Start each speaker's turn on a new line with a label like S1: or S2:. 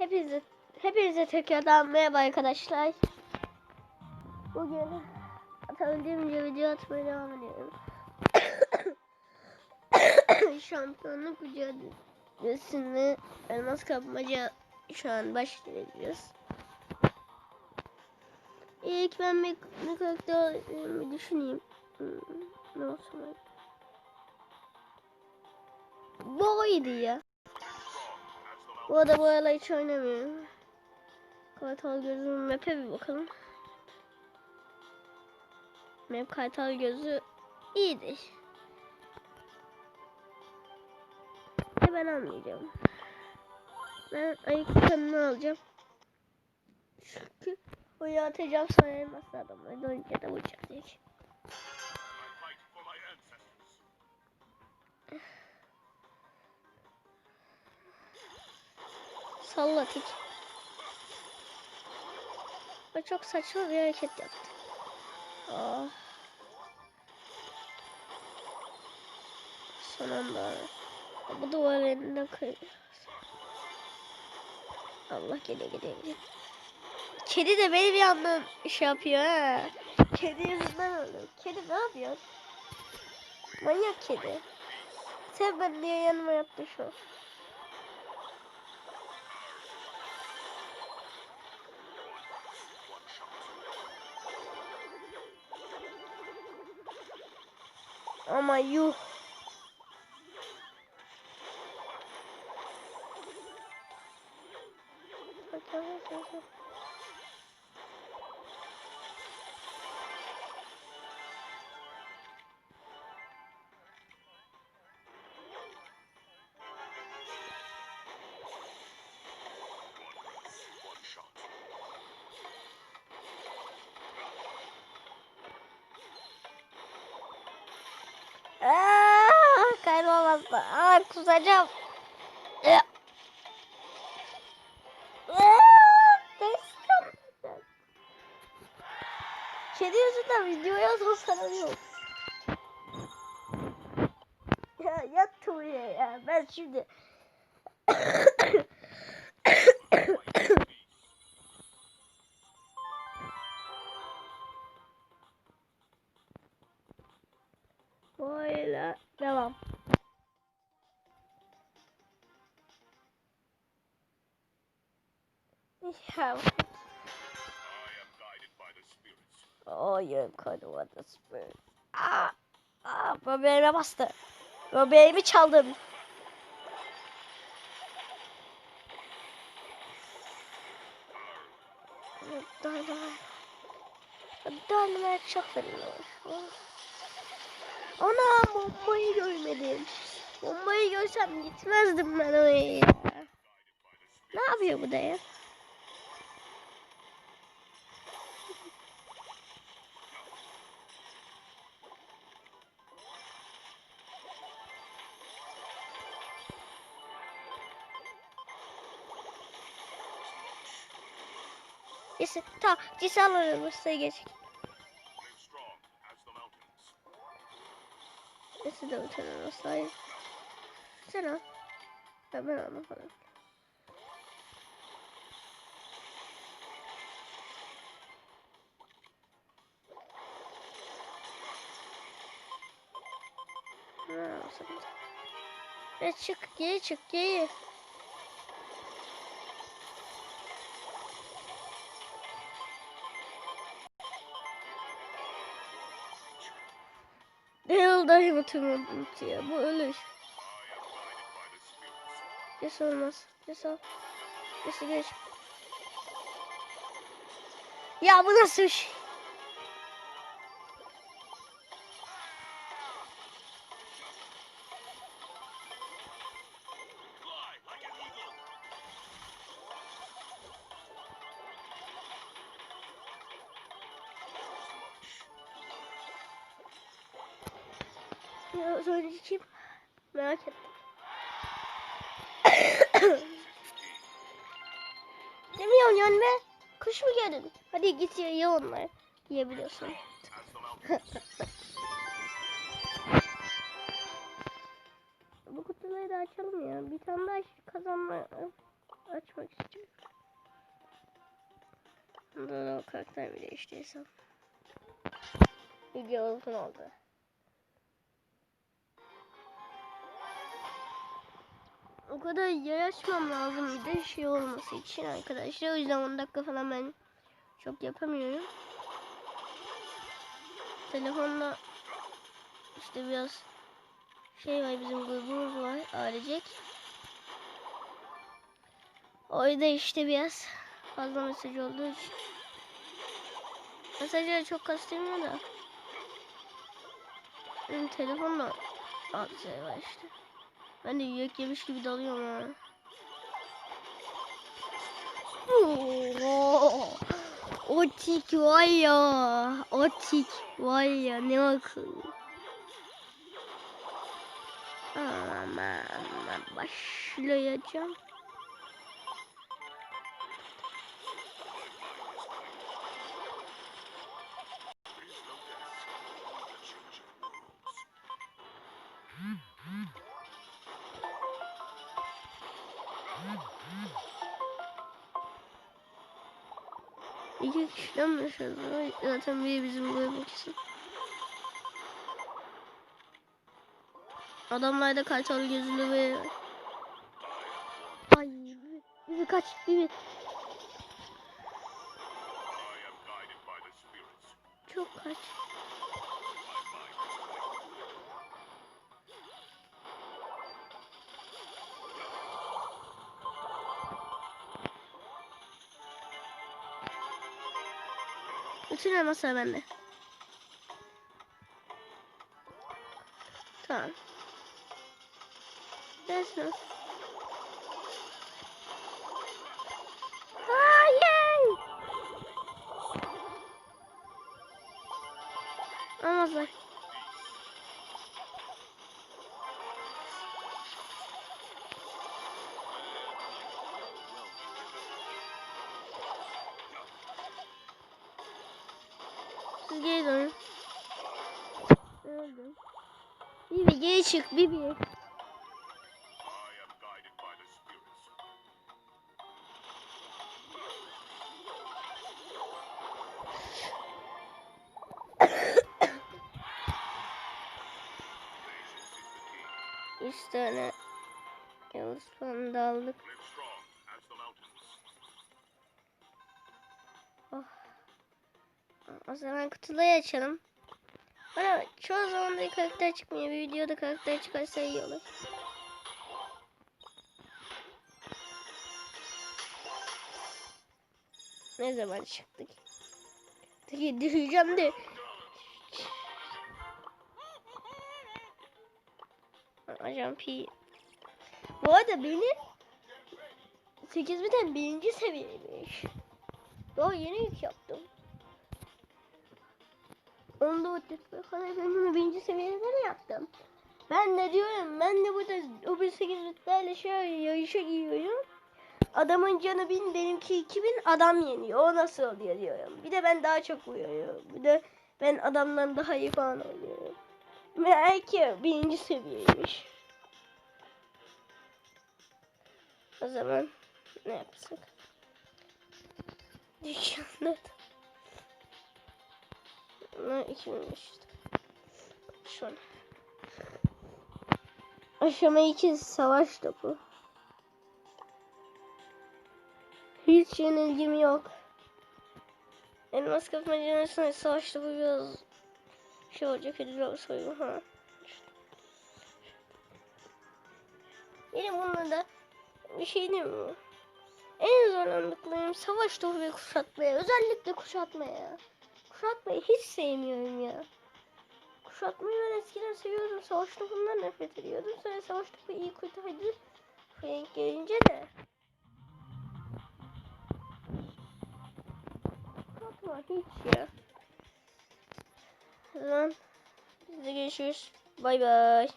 S1: Hepinize hepinize tekrardan merhaba arkadaşlar. Bugün atabildiğimce video atmaya devam ediyorum. Şampiyonluk mücadelesini elmas kapmaca şu an başlayacağız. İlk ben bir, bir karakter bir düşüneyim. Hmm, ne olsun? Boydu ya. Bu arada bu aralar hiç oynamıyorum. Kartal gözünün map'e bir bakalım. Map kartal gözü iyidir. De ben almayacağım. Ben ayık kanını alacağım. Çünkü oraya atacağım sonra elmaslı adamları dönünce de vuracak direkt. Sallatik. O çok saçma bir hareket yaptı. Aa. Son anda. Bu duvar elinden kayıyor. Allah gele gele. Kedi de beni bir yandan şey yapıyor ha. Kedi yüzünden öldüm. Kedi ne yapıyor? Manyak kedi. Sen ben niye yanıma yattın şu an? Ama yuh. Aa, kaybolmazdı. Aa, kusacağım. Aa, destem. Kedi yüzünden videoya sosyal Ya yat buraya ya. Ben şimdi Oh, I am of what the spirit. Aa, aa, böbreğime bastı. Böbreğimi çaldım. Dayılar. Dayılar çok fena. Ana bombayı görmedim. Bombayı görsem gitmezdim ben oraya. ya. Ne yapıyor bu da Neyse tamam cisi alalım masaya geç. Neyse de uçanın masaya. Sen al. Ya ben almam falan. Ha, olsun. Evet çık geri çık geri. Değil dahi oturmadım ya. Bu ölür. Geç olmaz. Geç al. Geç geç. Ya bu nasıl şey? Sonraki kim? Merak ettim. Demiyorum yani be. Kuş mu gördün? Hadi git ye, ye onları. Yiyebiliyorsun. Bu kutuları da açalım ya. Bir tane daha kazanma açmak istiyorum. Bunda da o karakter bile işte hesap. Video oldu. O kadar yer açmam lazım bir de şey olması için arkadaşlar. O yüzden 10 dakika falan ben çok yapamıyorum. Telefonla işte biraz şey var bizim grubumuz var ailecek. Orada işte biraz fazla mesaj olduğu için. Mesajları çok kastırmıyor da. Benim telefonla az şey işte. Ben de yürek yemiş gibi dalıyorum ha. O tik var ya. O tik var ya ne akıllı. Aman başlayacağım. İki kişiden mi yaşadı? Zaten biri bizim grubu kesin. Adamlarda kartal gözlü ve... Ay bir kaç bir çok kaç. Bütün elmaslar bende. Tamam. Gelsin. Hayır. Almazlar. Siz geri dönün. Öldüm. Bibi geri çık Bibi. Üç tane Yavuz puanı da. O zaman kutuları açalım. Bana çoğu zaman da karakter çıkmıyor. Bir videoda karakter çıkarsa iyi olur. Ne zaman çıktık? Peki düşeceğim de. Ajan P. Bu arada benim 8 biten birinci seviyeymiş. Daha yeni yük yaptım. Onda o tekrar kadar ben bunu birinci seviyede yaptım. Ben de diyorum ben de burada o bir 8 bitlerle şey yarışa giriyorum. Adamın canı 1000 benimki 2000 adam yeniyor. O nasıl oluyor diyorum. Bir de ben daha çok vuruyorum. Bir de ben adamdan daha iyi falan oynuyorum. Meğer ki birinci seviyeymiş. O zaman ne yapsak? Dükkanlar. Bunlar 2005. Şu an. Aşama 2 savaş topu. Hiç yenilgim yok. Elmas kapmacasına savaş topu biraz şey olacak ödül soygun ha. Yine bununla da bir şey diyeyim mi? En zorlandıklarım savaş topu ve kuşatmaya. Özellikle kuşatmaya. Kuşatmayı hiç sevmiyorum ya. Kuşatmayı ben eskiden seviyordum. Savaş topundan nefret ediyordum. Sonra savaş topu iyi kurtardı. Frank gelince de. Kuşatma hiç ya. O zaman biz de görüşürüz. Bay bay.